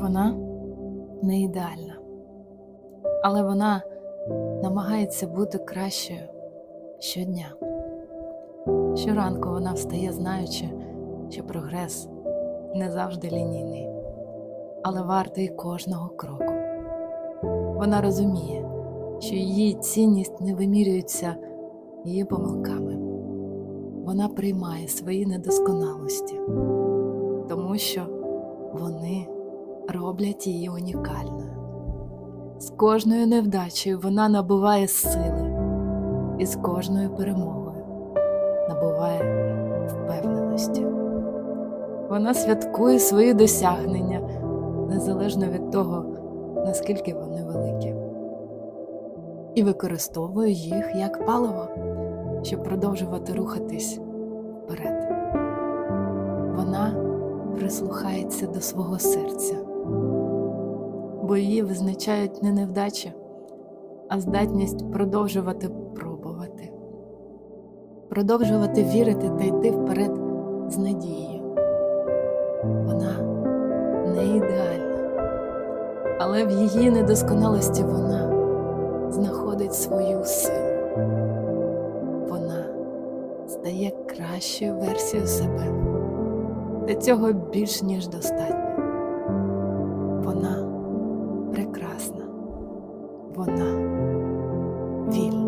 Вона не ідеальна, але вона намагається бути кращою щодня. Щоранку вона встає, знаючи, що прогрес не завжди лінійний, але вартий кожного кроку. Вона розуміє, що її цінність не вимірюється її помилками. Вона приймає свої недосконалості, тому що вони роблять її унікальною. З кожною невдачею вона набуває сили, і з кожною перемогою набуває впевненості. Вона святкує свої досягнення незалежно від того, наскільки вони великі, і використовує їх як паливо, щоб продовжувати рухатись вперед. Прислухається до свого серця, бо її визначають не невдачі, а здатність продовжувати пробувати, продовжувати вірити та йти вперед з надією. Вона не ідеальна, але в її недосконалості вона знаходить свою силу. Вона стає кращою версією себе. Та цього більш ніж достатньо. Вона прекрасна, вона вільна.